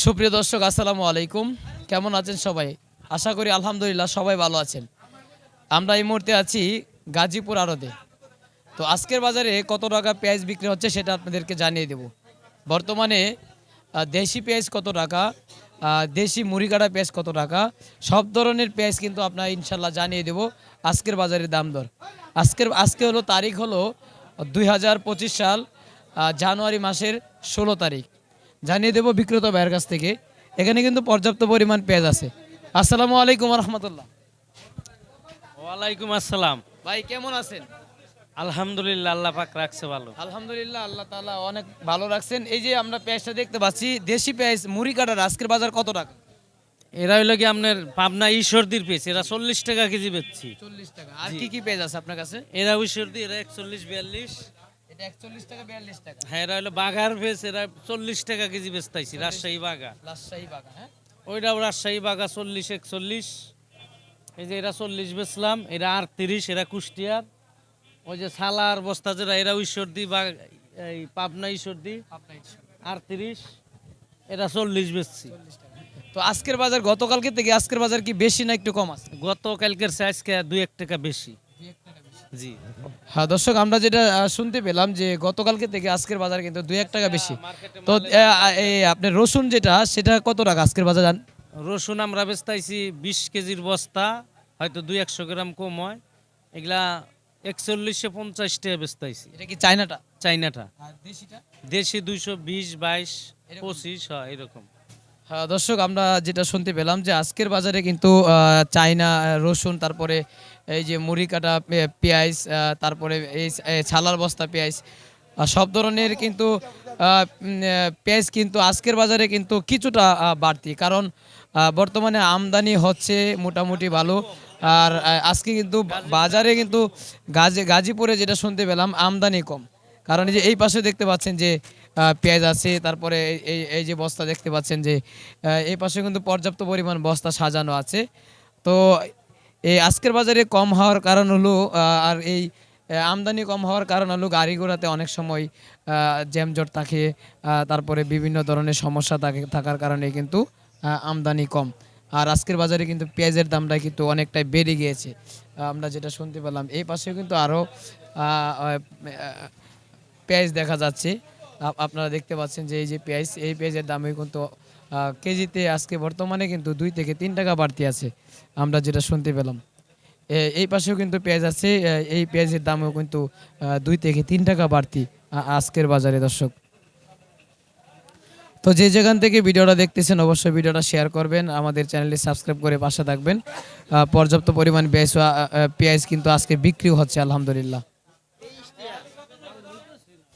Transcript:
সুপ্রিয় দর্শক, আসসালামু আলাইকুম। কেমন আছেন সবাই? আশা করি আলহামদুলিল্লাহ সবাই ভালো আছেন। আমরা এই মুহূর্তে আছি গাজীপুর আড়তে। তো আজকের বাজারে কত টাকা পেঁয়াজ বিক্রি হচ্ছে সেটা আপনাদেরকে জানিয়ে দেব। বর্তমানে দেশি পেঁয়াজ কত টাকা দেশি মুড়িকাটা পেঁয়াজ কত টাকা, সব ধরনের পেঁয়াজ কিন্তু আপনার ইনশাল্লাহ জানিয়ে দেব আজকের বাজারের দাম দর। আজকের, আজকে হলো তারিখ হলো দুই হাজার পঁচিশ সাল জানুয়ারি মাসের ষোলো তারিখ। জানিয়ে দেবো বিক্রেতা ভাইয়ের কাছ থেকে। এখানে কিন্তু পর্যাপ্ত পরিমাণ পেঁয়াজ আছে। আসসালামু আলাইকুম রহমতুল্লাহ ওয়ালাইকুম আসসালাম। ভাই কেমন আছেন? আলহামদুলিল্লাহ আল্লাহ পাক রাখছে ভালো। আলহামদুলিল্লাহ আল্লাহ তাআলা অনেক ভালো রাখছেন। এই যে আমরা পেঁয়াজটা দেখতে পাচ্ছি দেশি পেঁয়াজ মুড়ি কাটার আজকের বাজার কত টাকা? এরা হইল কি আপনার পাবনা ঈশ্বরদীর পেয়েছে এরা চল্লিশ টাকা কেজি বেচছি। চল্লিশ টাকা। আর কি কি পেঁয়াজ আছে আপনার কাছে? এরা ঈশ্বরদী এরা একচল্লিশ বিয়াল্লিশ। টাকা টাকা। হ্যাঁ এরা হলো বাঘার পেয়েছ এরা চল্লিশ টাকা কেজি বেচতাইছি রাজশাহী হ্যাঁ? ওইটাও রাজশাহী এই যে এরা চল্লিশ বেচলাম এরা আটত্রিশ এরা কুষ্টিয়ার। ওই যে সালার বস্তা যেটা এরা ঈশ্বরদী বা এই পাবনা ঈশ্বরদী। আটত্রিশ এরা চল্লিশ বেচছি। তো আজকের বাজার গতকালকে থেকে আজকের বাজার কি বেশি না একটু কম আছে? গত কালকের আজকে দুই এক টাকা বেশি। জি। হ্যাঁ দর্শক আমরা যেটা শুনতে পেলাম যে গতকালকে থেকে আজকের বাজার কিন্তু দুই এক টাকা বেশি। তো এই রসুন যেটা সেটা কত টাকা আজকের বাজার জান? রসুন আমরা বেচতাইছি বিশ কেজির বস্তা হয়তো দুই একশো গ্রাম কম হয়। এগুলা একচল্লিশশো পঞ্চাশ টাকা বেচতাইছি। এটা কি চায়নাটা? চাইনাটা দেশি দুইশো বিশ বাইশ পঁচিশ হয় এরকম। হ্যাঁ দর্শক, আমরা যেটা শুনতে পেলাম যে আজকের বাজারে কিন্তু চায়না রসুন, তারপরে এই যে মুড়ি কাটা পেঁয়াজ তারপরে এই ছালার বস্তা পেঁয়াজ সব ধরনের কিন্তু পেঁয়াজ কিন্তু আজকের বাজারে কিন্তু কিছুটা বাড়তি। কারণ বর্তমানে আমদানি হচ্ছে মোটামুটি ভালো। আর আজকে কিন্তু বাজারে কিন্তু গাজী, গাজীপুরে যেটা শুনতে পেলাম, আমদানি কম। কারণ এই যে এই পাশে দেখতে পাচ্ছেন যে পেঁয়াজ আছে, তারপরে এই- এই যে বস্তা দেখতে পাচ্ছেন যে এই পাশে কিন্তু পর্যাপ্ত পরিমাণ বস্তা সাজানো আছে। তো এই আজকের বাজারে কম হওয়ার কারণ হলো আর এই আমদানি কম হওয়ার কারণ হলো গাড়ি ঘোড়াতে অনেক সময় জ্যামজট থাকে তারপরে বিভিন্ন ধরনের সমস্যা থাকে, থাকার কারণে কিন্তু আমদানি কম। আর আজকের বাজারে কিন্তু পেঁয়াজের দামটা কিন্তু অনেকটাই বেড়ে গিয়েছে। আমরা যেটা শুনতে পেলাম, এই পাশেও কিন্তু আরও পেঁয়াজ দেখা যাচ্ছে। আপনারা দেখতে পাচ্ছেন যে এই যে পেঁয়াজ, এই পেঁয়াজের দামে কিন্তু কেজিতে আজকে বর্তমানে কিন্তু দুই থেকে তিন টাকা বাড়তি আছে। আমরা যেটা শুনতে পেলাম। এই পাশেও কিন্তু পেঁয়াজ আছে এই পেঁয়াজের দামও কিন্তু দুই থেকে তিন টাকা বাড়তি আজকের বাজারে দর্শক। তো যে যেখান থেকে ভিডিওটা দেখতেছেন, অবশ্যই ভিডিওটা শেয়ার করবেন, আমাদের চ্যানেলটি সাবস্ক্রাইব করে পাশে থাকবেন। পর্যাপ্ত পরিমাণ পেঁয়াজ পেঁয়াজ কিন্তু আজকে বিক্রিও হচ্ছে, আলহামদুলিল্লাহ।